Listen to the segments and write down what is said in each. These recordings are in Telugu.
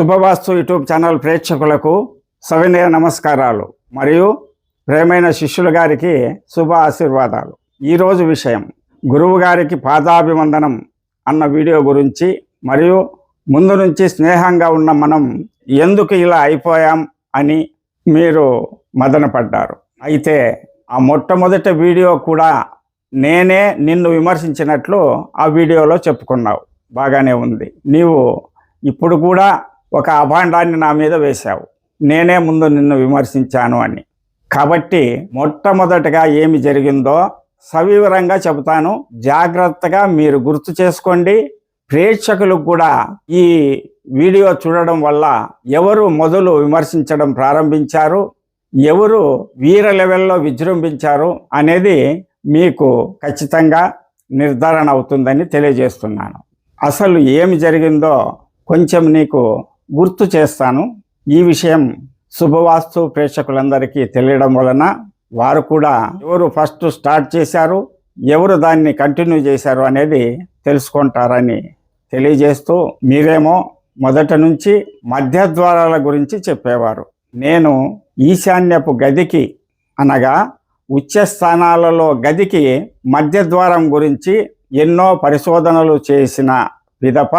శుభవాస్తు యూట్యూబ్ ఛానల్ ప్రేక్షకులకు సవినయ నమస్కారాలు మరియు ప్రేమైన శిష్యుల గారికి శుభ ఆశీర్వాదాలు. ఈరోజు విషయం గురువు గారికి పాదాభివందనం అన్న వీడియో గురించి మరియు ముందు నుంచి స్నేహంగా ఉన్న మనం ఎందుకు ఇలా అయిపోయాం అని మీరు మదనపడ్డారు. అయితే ఆ మొట్టమొదటి వీడియో కూడా నేనే నిన్ను విమర్శించినట్లు ఆ వీడియోలో చెప్పుకున్నావు. బాగానే ఉంది. నీవు ఇప్పుడు కూడా ఒక అభాండాన్ని నా మీద వేశావు. నేనే ముందు నిన్ను విమర్శించాను అని. కాబట్టి మొట్టమొదటగా ఏమి జరిగిందో సవివరంగా చెబుతాను. జాగ్రత్తగా మీరు గుర్తు చేసుకోండి. ప్రేక్షకులకు కూడా ఈ వీడియో చూడడం వల్ల ఎవరు మొదలు విమర్శించడం ప్రారంభించారు ఎవరు వీర లెవెల్లో విజృంభించారు అనేది మీకు ఖచ్చితంగా నిర్ధారణ అవుతుందని తెలియజేస్తున్నాను. అసలు ఏమి జరిగిందో కొంచెం నీకు గుర్తు చేస్తాను. ఈ విషయం శుభవాస్తు ప్రేక్షకులందరికీ తెలియడం వలన వారు కూడా ఎవరు ఫస్ట్ స్టార్ట్ చేశారు ఎవరు దాన్ని కంటిన్యూ చేశారు అనేది తెలుసుకుంటారని తెలియజేస్తూ మీరేమో మొదట నుంచి మధ్య ద్వారాల గురించి చెప్పేవారు. నేను ఈశాన్యపు గదికి అనగా ఉచ్చ స్థానాలలో గదికి మధ్య ద్వారం గురించి ఎన్నో పరిశోధనలు చేసిన పిదప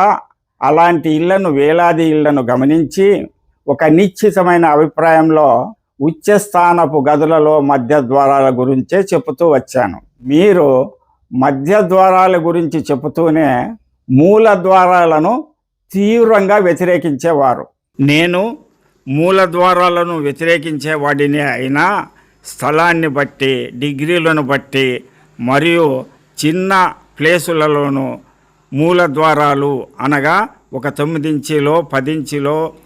అలాంటి ఇళ్ళను వేలాది ఇళ్ళను గమనించి ఒక నిశ్చితమైన అభిప్రాయంలో ఉచ్చస్థానపు గదులలో మధ్య ద్వారాల గురించే చెబుతూ వచ్చాను. మీరు మధ్య ద్వారాల గురించి చెబుతూనే మూల ద్వారాలను తీవ్రంగా వ్యతిరేకించేవారు. నేను మూల ద్వారాలను వ్యతిరేకించేవాడిని అయినా స్థలాన్ని బట్టి డిగ్రీలను బట్టి మరియు చిన్న ప్లేసులలోనూ మూల ద్వారాలు అనగా ఒక తొమ్మిది పదించిలో పది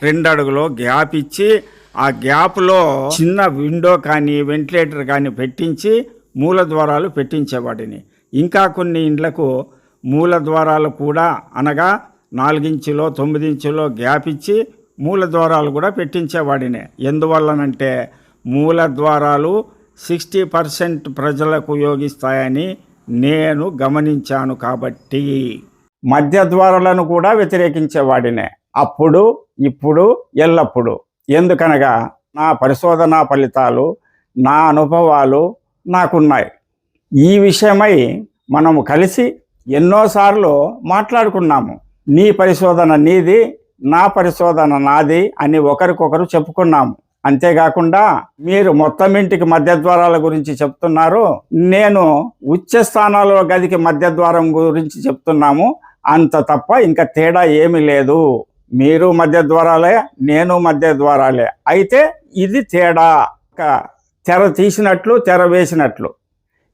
రెండు అడుగులో గ్యాప్ ఇచ్చి ఆ గ్యాప్లో చిన్న విండో కానీ వెంటిలేటర్ కానీ పెట్టించి మూల ద్వారాలు పెట్టించేవాడిని ఇంకా కొన్ని ఇండ్లకు మూల ద్వారాలు కూడా అనగా నాలుగించులో తొమ్మిది ఇంచులో గ్యాప్ ఇచ్చి మూల ద్వారాలు కూడా పెట్టించేవాడినే. ఎందువల్లనంటే మూల ద్వారాలు సిక్స్టీ పర్సెంట్ ప్రజలకు ఉపయోగిస్తాయని నేను గమనించాను కాబట్టి. మధ్య ద్వారాలను కూడా వ్యతిరేకించేవాడినే. అప్పుడు ఇప్పుడు ఎల్లప్పుడు. ఎందుకనగా నా పరిశోధనా ఫలితాలు నా అనుభవాలు నాకున్నాయి. ఈ విషయమై మనము కలిసి ఎన్నోసార్లు మాట్లాడుకున్నాము. నీ పరిశోధన నీది నా పరిశోధన నాది అని ఒకరికొకరు చెప్పుకున్నాము. అంతేకాకుండా మీరు మొత్తం ఇంటికి మధ్య ద్వారాల గురించి చెప్తున్నారు. నేను ఉచ్చ స్థానాల గదికి మధ్య ద్వారం గురించి చెప్తున్నాము. అంత తప్ప ఇంకా తేడా ఏమీ లేదు. మీరు మధ్య ద్వారాలే నేను మధ్య ద్వారాలే. అయితే ఇది తేడా. తెర తీసినట్లు తెర వేసినట్లు.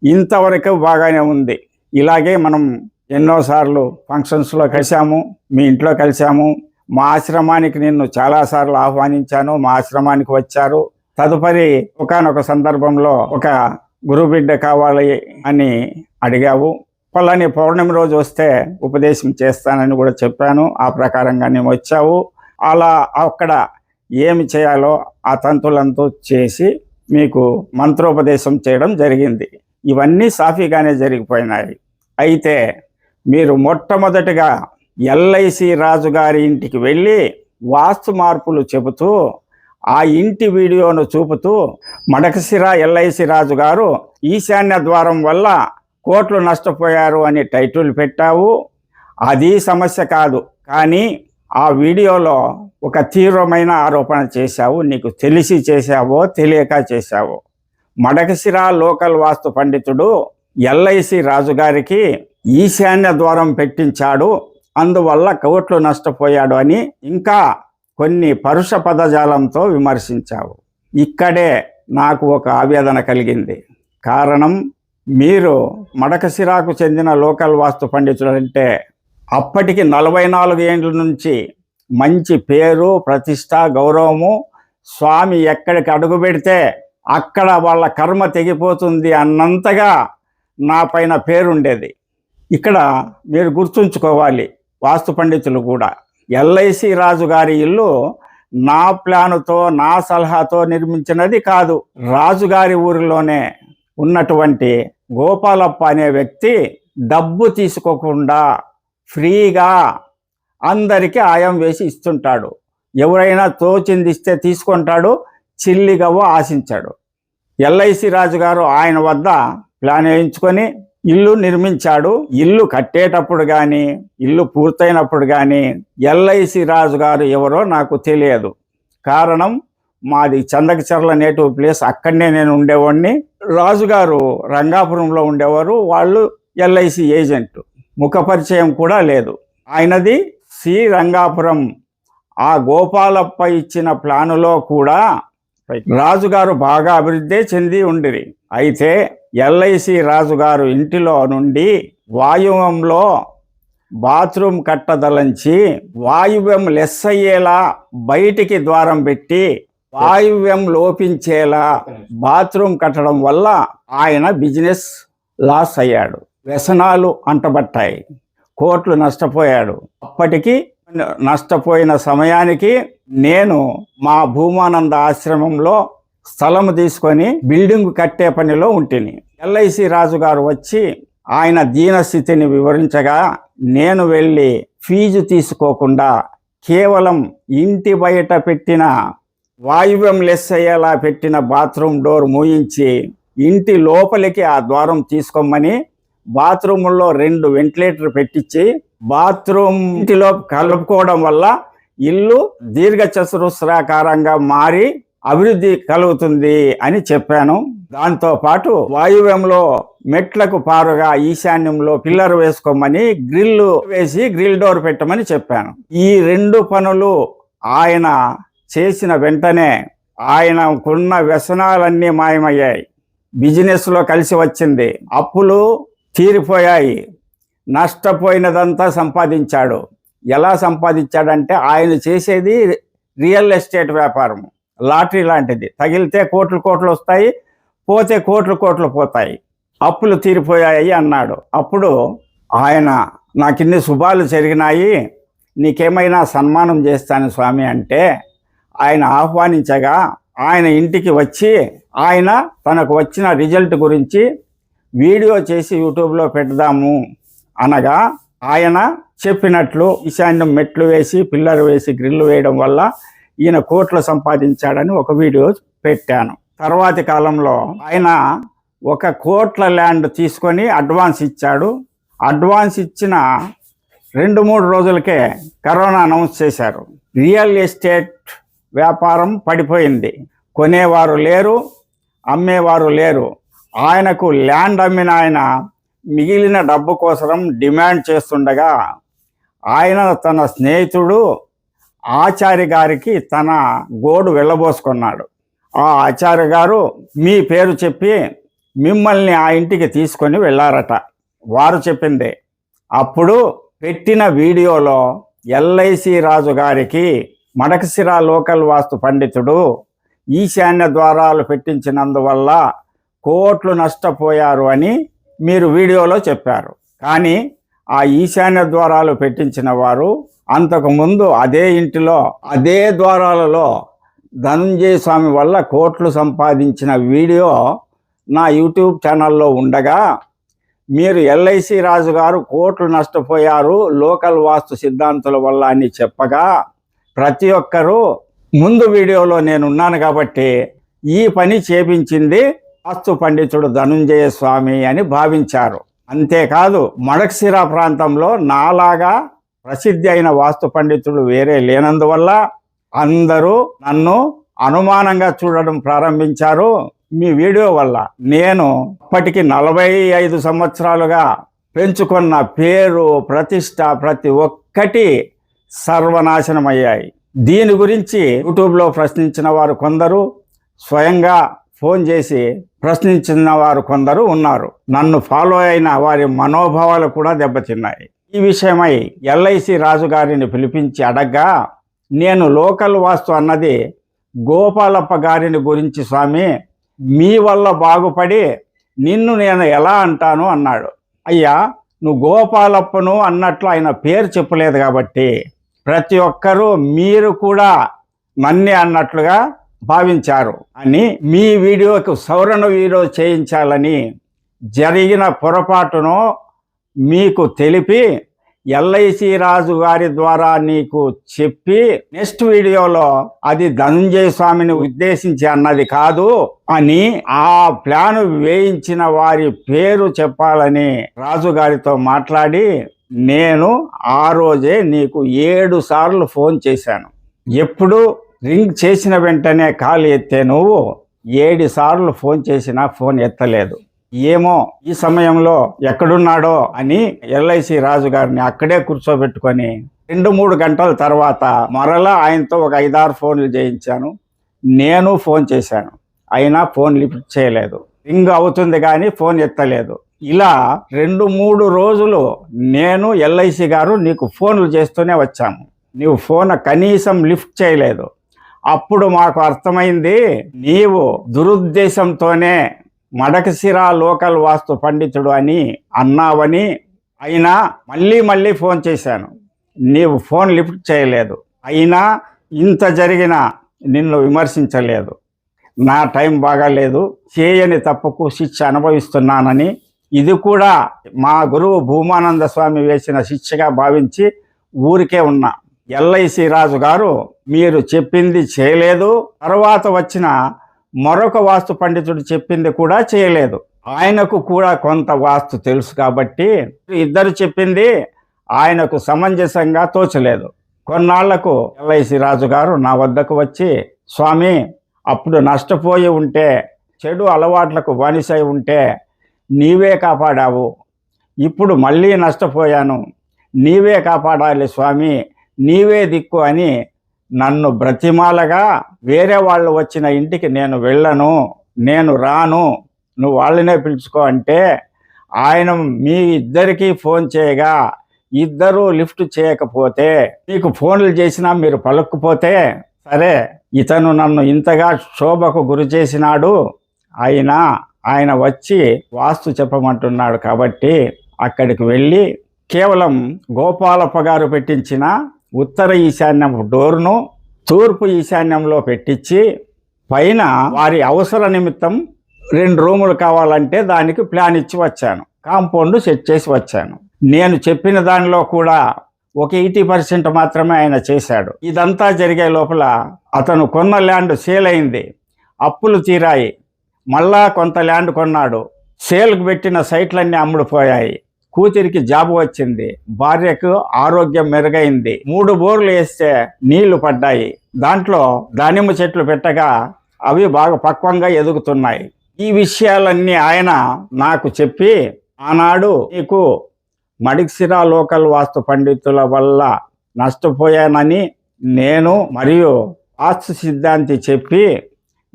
ఇంతవరకు బాగానే ఉంది. ఇలాగే మనం ఎన్నోసార్లు ఫంక్షన్స్లో కలిసాము మీ ఇంట్లో కలిసాము మా ఆశ్రమానికి నిన్ను చాలాసార్లు ఆహ్వానించాను మా ఆశ్రమానికి వచ్చారు. తదుపరి ఒకనొక సందర్భంలో ఒక గురుబిడ్డ కావాలి అని అడిగావు. పలాని పౌర్ణమి రోజు వస్తే ఉపదేశం చేస్తానని కూడా చెప్పాను. ఆ ప్రకారంగా నేను వచ్చావు అలా అక్కడ ఏమి చేయాలో ఆ తంతులంతా చేసి మీకు మంత్రోపదేశం చేయడం జరిగింది. ఇవన్నీ సాఫీగానే జరిగిపోయినాయి. అయితే మీరు మొట్టమొదటిగా ఎల్ఐసి రాజుగారి ఇంటికి వెళ్ళి వాస్తు మార్పులు చెబుతూ ఆ ఇంటి వీడియోను చూపుతూ మడకశిర ఎల్ఐసి రాజు గారు ఈశాన్య ద్వారం వల్ల కోట్లు నష్టపోయారు అని టైటిల్ పెట్టావు. అది సమస్య కాదు. కానీ ఆ వీడియోలో ఒక తీవ్రమైన ఆరోపణ చేశావు. నీకు తెలిసి చేశావో తెలియక చేశావో. మడకశిర లోకల్ వాస్తు పండితుడు ఎల్ఐసి రాజుగారికి ఈశాన్య ద్వారం పెట్టించాడు. అందువల్ల కోట్లు నష్టపోయాడు అని ఇంకా కొన్ని పరుష పదజాలంతో విమర్శించావు. ఇక్కడే నాకు ఒక ఆవేదన కలిగింది. కారణం మీరు మడకశిరాకు చెందిన లోకల్ వాస్తు పండితులు అంటే అప్పటికి నలభై నాలుగు ఏండ్ల నుంచి మంచి పేరు ప్రతిష్ట గౌరవము స్వామి ఎక్కడికి అడుగు పెడితే అక్కడ వాళ్ళ కర్మ తెగిపోతుంది అన్నంతగా నా పైన పేరుండేది. ఇక్కడ మీరు గుర్తుంచుకోవాలి వాస్తు పండితులు కూడా. ఎల్ఐసి రాజు గారి ఇల్లు నా ప్లానుతో నా సలహాతో నిర్మించినది కాదు. రాజుగారి ఊరిలోనే ఉన్నటువంటి గోపాలప్ప అనే వ్యక్తి డబ్బు తీసుకోకుండా ఫ్రీగా అందరికీ ఆయం వేసి ఇస్తుంటాడు. ఎవరైనా తోచింది ఇస్తే తీసుకుంటాడు చిల్లిగవ్వ ఆశించాడు. ఎల్ఐసి రాజు గారు ఆయన వద్ద ప్లాన్ వేయించుకొని ఇల్లు నిర్మించాడు. ఇల్లు కట్టేటప్పుడు కానీ ఇల్లు పూర్తయినప్పుడు కానీ ఎల్ఐసి రాజు గారు ఎవరో నాకు తెలియదు. కారణం మాది చందకచర్ల నేటివ్ ప్లేస్. అక్కడనే నేను ఉండేవాడిని. రాజుగారు రంగాపురంలో ఉండేవారు. వాళ్ళు ఎల్ఐసి ఏజెంట్. ముఖ పరిచయం కూడా లేదు. ఆయనది సి రంగాపురం. ఆ గోపాలప్ప ఇచ్చిన ప్లానులో కూడా రాజుగారు బాగా అభివృద్ధి చెంది ఉండిరి. అయితే ఎల్ఐసి రాజుగారు ఇంటిలో నుండి వాయువంలో బాత్రూమ్ కట్టదలంచి వాయువ్యం లెస్ అయ్యేలా బయటికి ద్వారం పెట్టి వాయువ్యం లోపించేలా బాత్రూమ్ కట్టడం వల్ల ఆయన బిజినెస్ లాస్ అయ్యాడు. వ్యసనాలు అంటబట్టాయి. కోట్లు నష్టపోయాడు. అప్పటికి నష్టపోయిన సమయానికి నేను మా భూమానంద ఆశ్రమంలో స్థలం తీసుకొని బిల్డింగ్ కట్టే పనిలో ఉంటిని. ఎల్ఐసి రాజు గారు వచ్చి ఆయన దీనస్థితిని వివరించగా నేను వెళ్ళి ఫీజు తీసుకోకుండా కేవలం ఇంటి బయట పెట్టిన వాయువ్యం లెస్ అయ్యేలా పెట్టిన బాత్రూమ్ డోర్ మూయించి ఇంటి లోపలికి ఆ ద్వారం తీసుకోమని బాత్రూముల్లో రెండు వెంటిలేటర్ పెట్టించి బాత్రూమ్ ఇంటిలో కలుపుకోవడం వల్ల ఇల్లు దీర్ఘ చతురస్రాకారంగా మారి అభివృద్ధి కలుగుతుంది అని చెప్పాను. దాంతో పాటు వాయువ్యంలో మెట్లకు పారుగా ఈశాన్యంలో పిల్లర్ వేసుకోమని గ్రిల్ వేసి గ్రిల్ డోర్ పెట్టమని చెప్పాను. ఈ రెండు పనులు ఆయన చేసిన వెంటనే ఆయనకున్న వ్యసనాలన్నీ మాయమయ్యాయి. బిజినెస్లో కలిసి వచ్చింది. అప్పులు తీరిపోయాయి. నష్టపోయినదంతా సంపాదించాడు. ఎలా సంపాదించాడంటే ఆయన చేసేది రియల్ ఎస్టేట్ వ్యాపారం లాటరీ లాంటిది. తగిలితే కోట్లు కోట్లు వస్తాయి పోతే కోట్లు కోట్లు పోతాయి. అప్పులు తీరిపోయాయి అన్నాడు. అప్పుడు ఆయన నాకు ఇన్ని శుభాలు జరిగినాయి. నీకేమైనా సన్మానం చేస్తాను స్వామి అంటే ఆయన ఆహ్వానించగా ఆయన ఇంటికి వచ్చి ఆయన తనకు వచ్చిన రిజల్ట్ గురించి వీడియో చేసి యూట్యూబ్లో పెడదాము అనగా ఆయన చెప్పినట్లు ఈశాన్యం మెట్లు వేసి పిల్లర్ వేసి గ్రిల్లు వేయడం వల్ల ఈయన కోట్లు సంపాదించాడని ఒక వీడియో పెట్టాను. తర్వాతి కాలంలో ఆయన ఒక కోట్ల ల్యాండ్ తీసుకొని అడ్వాన్స్ ఇచ్చాడు. అడ్వాన్స్ ఇచ్చిన రెండు మూడు రోజులకే కరోనా అనౌన్స్ చేశారు. రియల్ ఎస్టేట్ వ్యాపారం పడిపోయింది. కొనేవారు లేరు అమ్మేవారు లేరు. ఆయనకు ల్యాండ్ అమ్మిన ఆయన మిగిలిన డబ్బు కోసం డిమాండ్ చేస్తుండగా ఆయన తన స్నేహితుడు ఆచార్య గారికి తన గోడు వెళ్ళబోసుకున్నాడు. ఆ ఆచార్య గారు మీ పేరు చెప్పి మిమ్మల్ని ఆ ఇంటికి తీసుకొని వెళ్ళారట. వారు చెప్పింది అప్పుడు పెట్టిన వీడియోలో ఎల్ఐసి రాజు గారికి మడకశిర లోకల్ వాస్తు పండితుడు ఈశాన్య ద్వారాలు పెట్టించినందువల్ల కోట్లు నష్టపోయారు అని మీరు వీడియోలో చెప్పారు. కానీ ఆ ఈశాన్య ద్వారాలు పెట్టించిన వారు అంతకు ముందు అదే ఇంటిలో అదే ద్వారాలలో ధనుంజయ స్వామి వల్ల కోట్లు సంపాదించిన వీడియో నా యూట్యూబ్ ఛానల్లో ఉండగా మీరు ఎల్ఐసి రాజు గారు కోట్లు నష్టపోయారు లోకల్ వాస్తు సిద్ధాంతుల వల్ల అని చెప్పగా ప్రతి ఒక్కరూ ముందు వీడియోలో నేను ఉన్నాను కాబట్టి ఈ పని చేపించింది వాస్తు పండితుడు ధనుంజయ స్వామి అని భావించారు. అంతేకాదు మడక్సిరా ప్రాంతంలో నాలాగా ప్రసిద్ధి అయిన వాస్తు పండితుడు వేరే లేనందువల్ల అందరూ నన్ను అనుమానంగా చూడడం ప్రారంభించారు. మీ వీడియో వల్ల నేను ఇప్పటికి నలభై ఐదు సంవత్సరాలుగా పెంచుకున్న పేరు ప్రతిష్ట ప్రతి ఒక్కటి సర్వనాశనమయ్యాయి. దీని గురించి యూట్యూబ్లో ప్రశ్నించిన వారు కొందరు స్వయంగా ఫోన్ చేసి ప్రశ్నించిన వారు కొందరు ఉన్నారు. నన్ను ఫాలో అయిన వారి మనోభావాలు కూడా దెబ్బతిన్నాయి. ఈ విషయమై ఎల్ఐసి రాజు గారిని పిలిపించి అడగ్గా నేను లోకల్ వాస్తు అన్నది గోపాలప్ప గారిని గురించి స్వామి మీ వల్ల బాగుపడి నిన్ను నేను ఎలా అంటాను అన్నాడు. అయ్యా నువ్వు గోపాలప్పను అన్నట్లు ఆయన పేరు చెప్పలేదు కాబట్టి ప్రతి ఒక్కరూ మీరు కూడా మన్ని అన్నట్లుగా భావించారు. అని మీ వీడియోకు సవరణ వీడియో చేయించాలని జరిగిన పొరపాటును మీకు తెలిపి ఎల్ఐసి రాజు గారి ద్వారా నీకు చెప్పి నెక్స్ట్ వీడియోలో అది ధనుంజయ స్వామిని ఉద్దేశించి అన్నది కాదు అని ఆ ప్లాన్ వేయించిన వారి పేరు చెప్పాలని రాజు గారితో మాట్లాడి నేను ఆ రోజే నీకు ఏడు సార్లు ఫోన్ చేశాను. ఎప్పుడు రింగ్ చేసిన వెంటనే కాల్ ఎత్తే నువ్వు ఏడు సార్లు ఫోన్ చేసినా ఫోన్ ఎత్తలేదు. ఏమో ఈ సమయంలో ఎక్కడున్నాడో అని ఎల్ఐసి రాజు గారిని అక్కడే కూర్చోబెట్టుకొని రెండు మూడు గంటల తర్వాత మరలా ఆయనతో ఒక ఐదారు ఫోన్లు చేయించాను. నేను ఫోన్ చేశాను. అయినా ఫోన్ లిఫ్ట్ చేయలేదు. రింగ్ అవుతుంది కానీ ఫోన్ ఎత్తలేదు. ఇలా రెండు మూడు రోజులు నేను ఎల్ఐసి గారు నీకు ఫోన్లు చేస్తూనే వచ్చాము. నీవు ఫోన్ కనీసం లిఫ్ట్ చేయలేదు. అప్పుడు మాకు అర్థమైంది నీవు దురుద్దేశంతోనే మడకశిరా లోకల్ వాస్తు పండితుడు అని అన్నావని అయినా మళ్ళీ మళ్ళీ ఫోన్ చేశాను. నీవు ఫోన్ లిఫ్ట్ చేయలేదు. అయినా ఇంత జరిగిన నిన్ను విమర్శించలేదు. నా టైం బాగాలేదు. చేయని తప్పుకు శిక్ష అనుభవిస్తున్నానని ఇది కూడా మా గురువు భూమానంద స్వామి వేసిన శిక్షగా భావించి ఊరికే ఉన్నా ఎల్ఐసి రాజు గారు మీరు చెప్పింది చేయలేదు. తర్వాత వచ్చిన మరొక వాస్తు పండితుడు చెప్పింది కూడా చేయలేదు. ఆయనకు కూడా కొంత వాస్తు తెలుసు కాబట్టి ఇద్దరు చెప్పింది ఆయనకు సమంజసంగా తోచలేదు. కొన్నాళ్ళకు ఎల్ఐసి రాజు గారు నా వద్దకు వచ్చి స్వామి అప్పుడు నష్టపోయి ఉంటే చెడు అలవాట్లకు బానిసై ఉంటే నీవే కాపాడావు. ఇప్పుడు మళ్ళీ నష్టపోయాను. నీవే కాపాడాలి స్వామి. నీవే దిక్కు అని నన్ను బ్రతిమాలగా వేరే వాళ్ళు వచ్చిన ఇంటికి నేను వెళ్ళను. నేను రాను. నువ్వు వాళ్ళనే పిలుచుకో అంటే ఆయన మీ ఇద్దరికీ ఫోన్ చేయగా ఇద్దరూ లిఫ్ట్ చేయకపోతే మీకు ఫోన్లు చేసినా మీరు పలుక్కుపోతే సరే ఇతను నన్ను ఇంతగా శోభకు గురి చేసినాడు. అయినా ఆయన వచ్చి వాస్తు చెప్పమంటున్నాడు కాబట్టి అక్కడికి వెళ్ళి కేవలం గోపాలప్ప గారు పెట్టించిన ఉత్తర ఈశాన్యం డోర్ను తూర్పు ఈశాన్యంలో పెట్టించి పైన వారి అవసర నిమిత్తం రెండు రూములు కావాలంటే దానికి ప్లాన్ ఇచ్చి వచ్చాను. కాంపౌండ్ సెట్ చేసి వచ్చాను. నేను చెప్పిన దానిలో కూడా ఒక ఎయిటీ పర్సెంట్ మాత్రమే ఆయన చేశాడు. ఇదంతా జరిగే లోపల అతను కొన్న ల్యాండ్ సేల్ అయింది. అప్పులు తీరాయి. మళ్ళా కొంత ల్యాండ్ కొన్నాడు. సేల్కు పెట్టిన సైట్లన్నీ అమ్ముడుపోయాయి. కూతురికి జాబ్ వచ్చింది. భార్యకు ఆరోగ్యం మెరుగైంది. మూడు బోర్లు వేస్తే నీళ్ళు పడ్డాయి. దాంట్లో దానిమ్మ చెట్లు పెట్టగా అవి బాగా పక్వంగా ఎదుగుతున్నాయి. ఈ విషయాలన్నీ ఆయన నాకు చెప్పి ఆనాడు నీకు మడిక్సిరా లోకల్ వాస్తు పండితుల వల్ల నష్టపోయానని నేను మరియు వాస్తు సిద్ధాంతి చెప్పి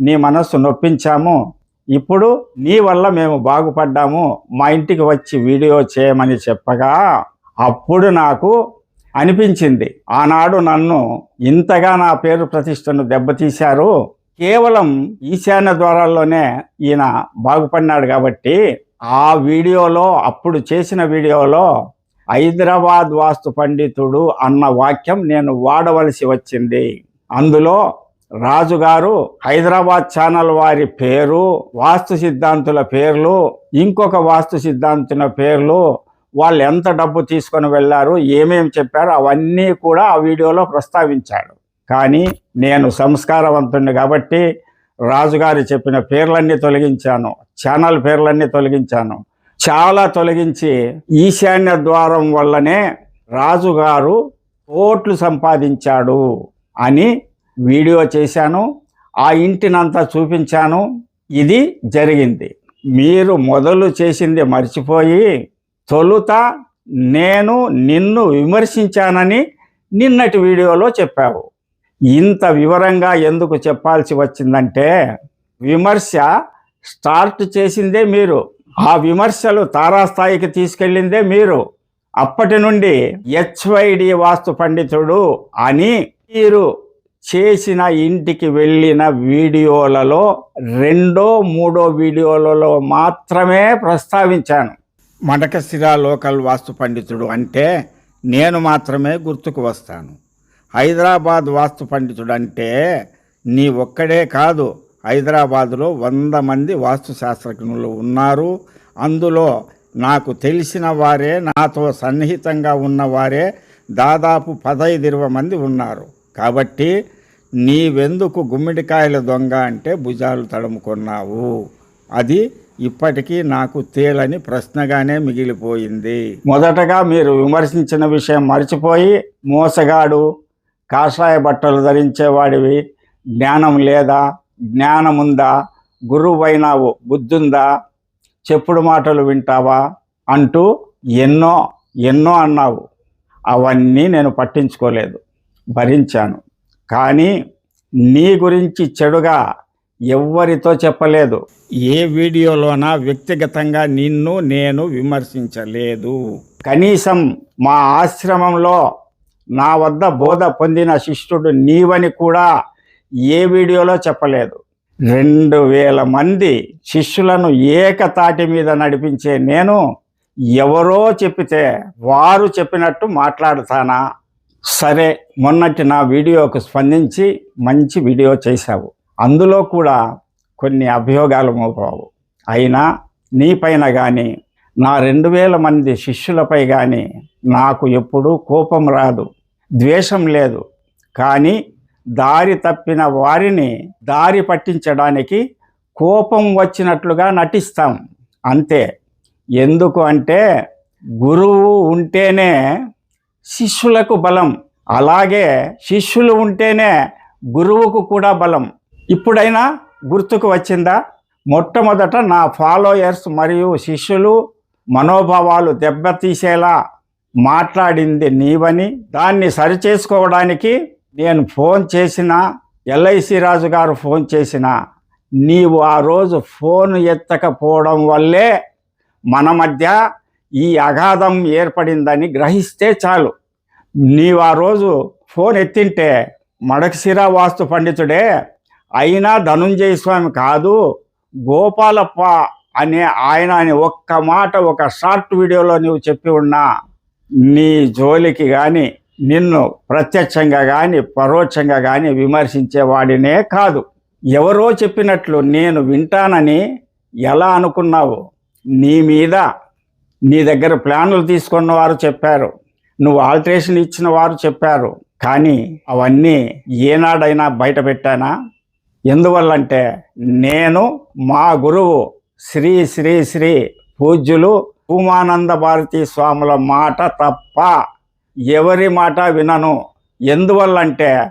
నీ మనస్సు నొప్పించాము. ఇప్పుడు నీ వల్ల మేము బాగుపడ్డాము. మా ఇంటికి వచ్చి వీడియో చేయమని చెప్పగా అప్పుడు నాకు అనిపించింది. ఆనాడు నన్ను ఇంతగా నా పేరు ప్రతిష్టను దెబ్బతీశారు. కేవలం ఈశాన్య ద్వారాల్లోనే ఈయన బాగుపడినాడు కాబట్టి ఆ వీడియోలో అప్పుడు చేసిన వీడియోలో హైదరాబాద్ వాస్తు పండితుడు అన్న వాక్యం నేను వాడవలసి వచ్చింది. అందులో రాజుగారు హైదరాబాద్ ఛానల్ వారి పేరు వాస్తు సిద్ధాంతుల పేర్లు ఇంకొక వాస్తు సిద్ధాంతుల పేర్లు వాళ్ళు ఎంత డబ్బు తీసుకొని వెళ్ళారు ఏమేమి చెప్పారు అవన్నీ కూడా ఆ వీడియోలో ప్రస్తావించాడు. కానీ నేను సంస్కారవంతుణ్ణి కాబట్టి రాజుగారు చెప్పిన పేర్లన్నీ తొలగించాను ఛానల్ పేర్లన్నీ తొలగించాను. చాలా తొలగించి ఈశాన్య ద్వారం వల్లనే రాజుగారు కోట్లు సంపాదించాడు అని వీడియో చేశాను ఆ ఇంటినంతా చూపించాను ఇది జరిగింది. మీరు మొదలు చేసింది మర్చిపోయి తొలుత నేను నిన్ను విమర్శించానని నిన్నటి వీడియోలో చెప్పావు. ఇంత వివరంగా ఎందుకు చెప్పాల్సి వచ్చిందంటే విమర్శ స్టార్ట్ చేసిందే మీరు. ఆ విమర్శలు తారాస్థాయికి తీసుకెళ్ళిందే మీరు. అప్పటి నుండి హెచ్వైడి వాస్తు పండితుడు అని మీరు చేసిన ఇంటికి వెళ్ళిన వీడియోలలో రెండో మూడో వీడియోలలో మాత్రమే ప్రస్తావించాను. మడకశిరా లోకల్ వాస్తు పండితుడు అంటే నేను మాత్రమే గుర్తుకు వస్తాను. హైదరాబాద్ వాస్తు పండితుడు అంటే నీ ఒక్కడే కాదు. హైదరాబాదులో వంద మంది వాస్తు శాస్త్రజ్ఞులు ఉన్నారు. అందులో నాకు తెలిసిన వారే నాతో సన్నిహితంగా ఉన్నవారే దాదాపు పదైదు ఇరవై మంది ఉన్నారు. కాబట్టి నీవెందుకు గుమ్మిడికాయల దొంగ అంటే భుజాలు తడుముకున్నావు? అది ఇప్పటికీ నాకు తేలని ప్రశ్నగానే మిగిలిపోయింది. మొదటగా మీరు విమర్శించిన విషయం మర్చిపోయి మోసగాడు కాషాయ బట్టలు ధరించేవాడివి జ్ఞానం లేదా జ్ఞానముందా గురువైనావు బుద్ధుందా చెప్పుడు మాటలు వింటావా అంటూ ఎన్నో ఎన్నో అన్నావు. అవన్నీ నేను పట్టించుకోలేదు. భరించాను. కానీ నీ గురించి చెడుగా ఎవ్వరితో చెప్పలేదు. ఏ వీడియోలోనా వ్యక్తిగతంగా నిన్ను నేను విమర్శించలేదు. కనీసం మా ఆశ్రమంలో నా వద్ద బోధ పొందిన శిష్యుడు నీవని కూడా ఏ వీడియోలో చెప్పలేదు. రెండు వేల మంది శిష్యులను ఏకతాటి మీద నడిపించే నేను ఎవరో చెప్పితే వారు చెప్పినట్టు మాట్లాడతానా? సరే మొన్నటి నా వీడియోకు స్పందించి మంచి వీడియో చేశావు. అందులో కూడా కొన్ని అభియోగాలు మోపావు. అయినా నీపైన కానీ నా రెండు వేల మంది శిష్యులపై కానీ నాకు ఎప్పుడూ కోపం రాదు ద్వేషం లేదు. కానీ దారి తప్పిన వారిని దారి పట్టించడానికి కోపం వచ్చినట్లుగా నటిస్తాం. అంతే. ఎందుకు అంటే గురువు ఉంటేనే శిష్యులకు బలం. అలాగే శిష్యులు ఉంటేనే గురువుకు కూడా బలం. ఇప్పుడైనా గుర్తుకు వచ్చిందా? మొట్టమొదట నా ఫాలోయర్స్ మరియు శిష్యులు మనోభావాలు దెబ్బతీసేలా మాట్లాడింది నీవని. దాన్ని సరిచేసుకోవడానికి నేను ఫోన్ చేసిన ఎల్ఐసి రాజు గారు ఫోన్ చేసిన నీవు ఆ రోజు ఫోన్ ఎత్తకపోవడం వల్లే మన మధ్య ఈ అగాధం ఏర్పడిందని గ్రహిస్తే చాలు. నీవు ఆ రోజు ఫోన్ ఎత్తింటే మడకశిర వాస్తు పండితుడే అయినా ధనుంజయ స్వామి కాదు గోపాలప్ప అనే ఆయన అని ఒక్క మాట ఒక షార్ట్ వీడియోలో నీవు చెప్పి ఉన్నా నీ జోలికి కానీ నిన్ను ప్రత్యక్షంగా కానీ పరోక్షంగా కానీ విమర్శించేవాడినే కాదు. ఎవరో చెప్పినట్లు నేను వింటానని ఎలా అనుకున్నావు? నీ మీద నీ దగ్గర ప్లాన్లు తీసుకున్న వారు చెప్పారు. నువ్వు ఆల్టరేషన్ ఇచ్చిన వారు చెప్పారు. కానీ అవన్నీ ఏనాడైనా బయట పెట్టానా? ఎందువల్లంటే నేను మా గురువు శ్రీ శ్రీ శ్రీ పూజ్యులు ఉమానంద భారతీ స్వాముల మాట తప్ప ఎవరి మాట వినను. ఎందువల్లంటే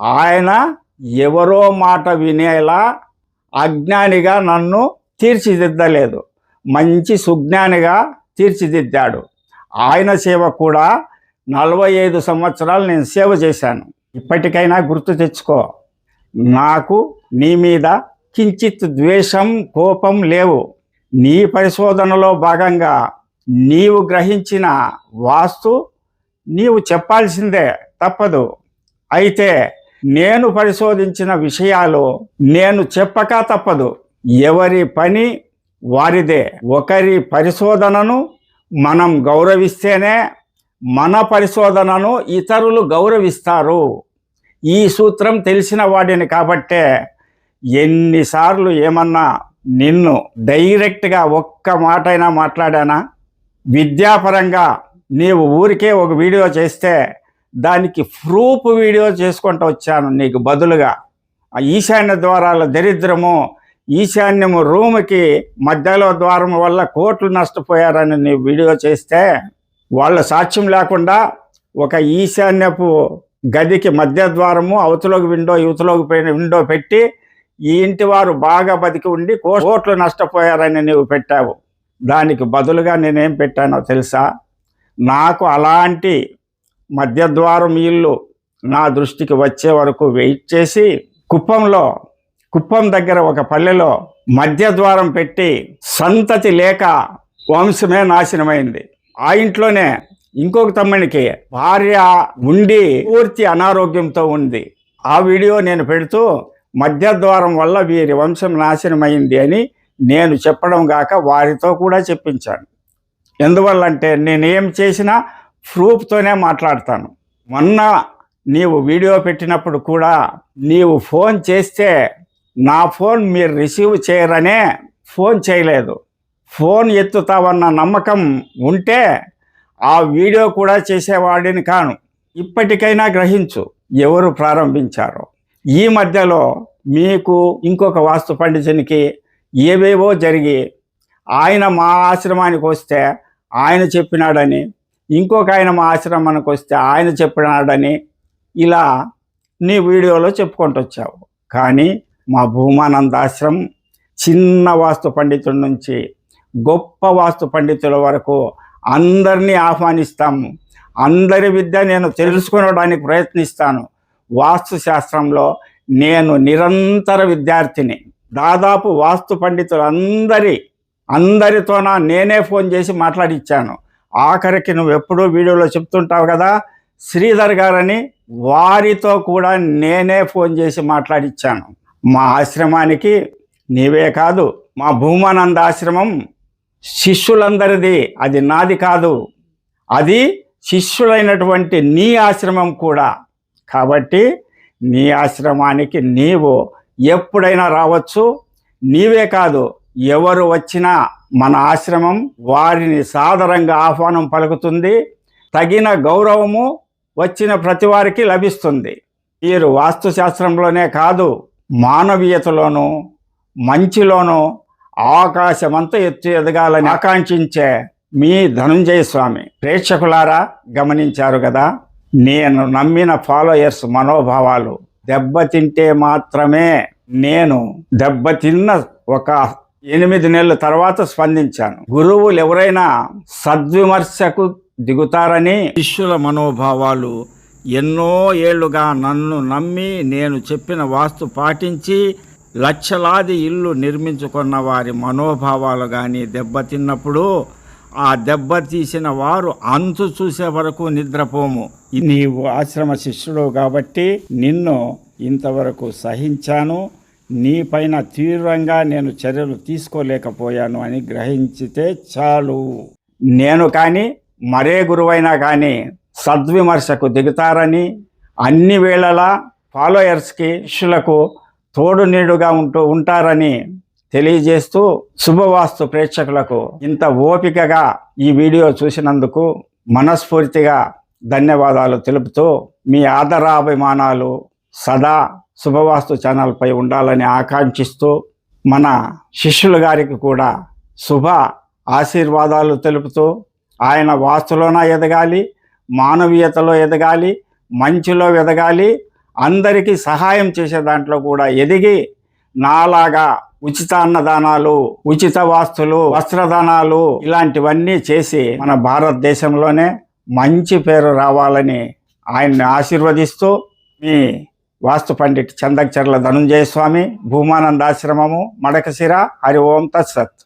ఆయన ఎవరో మాట వినేలా అజ్ఞానిగా నన్ను తీర్చిదిద్దలేదు. మంచి సుజ్ఞానిగా తీర్చిదిద్దాడు. ఆయన సేవ కూడా నలభై ఐదు సంవత్సరాలు నేను సేవ చేశాను. ఇప్పటికైనా గుర్తు తెచ్చుకో నాకు నీ మీద కించిత్ ద్వేషం కోపం లేవు. నీ పరిశోధనలో భాగంగా నీవు గ్రహించిన వాస్తు నీవు చెప్పాల్సిందే తప్పదు. అయితే నేను పరిశోధించిన విషయాలు నేను చెప్పక తప్పదు. ఎవరి పని వారిదే. ఒకరి పరిశోధనను మనం గౌరవిస్తేనే మన పరిశోధనను ఇతరులు గౌరవిస్తారు. ఈ సూత్రం తెలిసిన వాడిని కాబట్టే ఎన్నిసార్లు ఏమన్నా నిన్ను డైరెక్ట్గా ఒక్క మాటైనా మాట్లాడానా? విద్యాపరంగా నీవు ఊరికే ఒక వీడియో చేస్తే దానికి ప్రూఫ్ వీడియో చేసుకుంటూ వచ్చాను నీకు బదులుగా. ఆ ఈశాన్య ద్వారాల దరిద్రము ఈశాన్యము రూమ్కి మధ్యలో ద్వారం వల్ల కోట్లు నష్టపోయారని నీ వీడియో చేస్తే వాళ్ళ సాక్ష్యం లేకుండా ఒక ఈశాన్యపు గదికి మధ్య ద్వారము అవతలోకి విండో యువతలోకి పోయిన విండో పెట్టి ఈ ఇంటి వారు బాగా బతికి ఉండి కోట్లు నష్టపోయారని నీవు పెట్టావు. దానికి బదులుగా నేనేం పెట్టానో తెలుసా? నాకు అలాంటి మధ్యద్వారం ఇల్లు నా దృష్టికి వచ్చే వరకు వెయిట్ చేసి కుప్పంలో కుప్పం దగ్గర ఒక పల్లెలో మధ్య ద్వారం పెట్టి సంతతి లేక వంశమే నాశనమైంది. ఆ ఇంట్లోనే ఇంకొక తమ్మునికి భార్య ఉండి పూర్తి అనారోగ్యంతో ఉంది. ఆ వీడియో నేను పెడుతూ మధ్య ద్వారం వల్ల వీరి వంశం నాశనమైంది అని నేను చెప్పడం గాక వారితో కూడా చెప్పించాను. ఎందువల్లంటే నేనేం చేసినా ప్రూఫ్తోనే మాట్లాడతాను. మొన్న నీవు వీడియో పెట్టినప్పుడు కూడా నీవు ఫోన్ చేస్తే నా ఫోన్ మీరు రిసీవ్ చేయరనే ఫోన్ చేయలేదు. ఫోన్ ఎత్తుతావన్న నమ్మకం ఉంటే ఆ వీడియో కూడా చేసేవాడిని కాను. ఇప్పటికైనా గ్రహించు ఎవరు ప్రారంభించారో. ఈ మధ్యలో మీకు ఇంకొక వాస్తు పండితునికి ఏవేవో జరిగి ఆయన మా ఆశ్రమానికి వస్తే ఆయన చెప్పినాడని ఇంకొక ఆయన మా ఆశ్రమానికి వస్తే ఆయన చెప్పినాడని ఇలా నీ వీడియోలో చెప్పుకుంటూ వచ్చావు కానీ మా భూమానంద ఆశ్రమం చిన్న వాస్తు పండితుల నుంచి గొప్ప వాస్తు పండితుల వరకు అందరినీ ఆహ్వానిస్తాము అందరి విద్య నేను తెలుసుకోవడానికి ప్రయత్నిస్తాను. వాస్తు శాస్త్రంలో నేను నిరంతర విద్యార్థిని. దాదాపు వాస్తు పండితులు అందరి అందరితోన నేనే ఫోన్ చేసి మాట్లాడిచ్చాను. ఆఖరికి నువ్వు ఎప్పుడూ వీడియోలో చెప్తుంటావు కదా శ్రీధర్ గారని వారితో కూడా నేనే ఫోన్ చేసి మాట్లాడిచ్చాను. మా ఆశ్రమానికి నీవే కాదు మా భూమానంద ఆశ్రమం శిష్యులందరిది. అది నాది కాదు. అది శిష్యులైనటువంటి నీ ఆశ్రమం కూడా. కాబట్టి నీ ఆశ్రమానికి నీవు ఎప్పుడైనా రావచ్చు. నీవే కాదు ఎవరు వచ్చినా మన ఆశ్రమం వారిని సాదరంగా ఆహ్వానం పలుకుతుంది. తగిన గౌరవము వచ్చిన ప్రతి వారికి లభిస్తుంది. మీరు వాస్తుశాస్త్రంలోనే కాదు మానవీయతలోనూ మంచిలోనూ ఆకాశమంతా ఎత్తు ఎదగాలని ఆకాంక్షించే మీ ధనుంజయ స్వామి. ప్రేక్షకులారా గమనించారు కదా? నేను నమ్మిన ఫాలోయర్స్ మనోభావాలు దెబ్బతింటే మాత్రమే నేను దెబ్బతిన్న ఒక ఎనిమిది నెలల తర్వాత స్పందించాను. గురువులు ఎవరైనా సద్విమర్శకు దిగుతారని శిష్యుల మనోభావాలు ఎన్నో ఏళ్ళుగా నన్ను నమ్మి నేను చెప్పిన వాస్తు పాటించి లక్షలాది ఇల్లు నిర్మించుకున్న వారి మనోభావాలు కానీ దెబ్బతిన్నప్పుడు ఆ దెబ్బతీసిన వారు అంతు చూసే వరకు నిద్రపోము. నీవు ఆశ్రమ శిష్యుడు కాబట్టి నిన్ను ఇంతవరకు సహించాను. నీపైన తీవ్రంగా నేను చర్యలు తీసుకోలేకపోయాను అని గ్రహించితే చాలు. నేను కానీ మరే గురువైనా కానీ సద్విమర్శకు దిగుతారని అన్ని వేళలా ఫాలోయర్స్కి శిష్యులకు తోడు నీడుగా ఉంటూ ఉంటారని తెలియజేస్తూ శుభవాస్తు ప్రేక్షకులకు ఇంత ఓపికగా ఈ వీడియో చూసినందుకు మనస్ఫూర్తిగా ధన్యవాదాలు తెలుపుతూ మీ ఆదరాభిమానాలు సదా శుభవాస్తు ఛానల్పై ఉండాలని ఆకాంక్షిస్తూ మన శిష్యుల గారికి కూడా శుభ ఆశీర్వాదాలు తెలుపుతూ ఆయన వాస్తులోన ఎదగాలి? మానవీయతలో ఎదగాలి మంచిలో ఎదగాలి అందరికీ సహాయం చేసే దాంట్లో కూడా ఎదిగి నాలాగా ఉచిత అన్నదానాలు ఉచిత వాస్తులు వస్త్రదానాలు ఇలాంటివన్నీ చేసి మన భారతదేశంలోనే మంచి పేరు రావాలని ఆయన్ని ఆశీర్వదిస్తూ మీ వాస్తు పండిట్ చందక్చర్ల ధనుంజయ స్వామి భూమానందాశ్రమము మడకశిర హరి ఓం తత్సత్.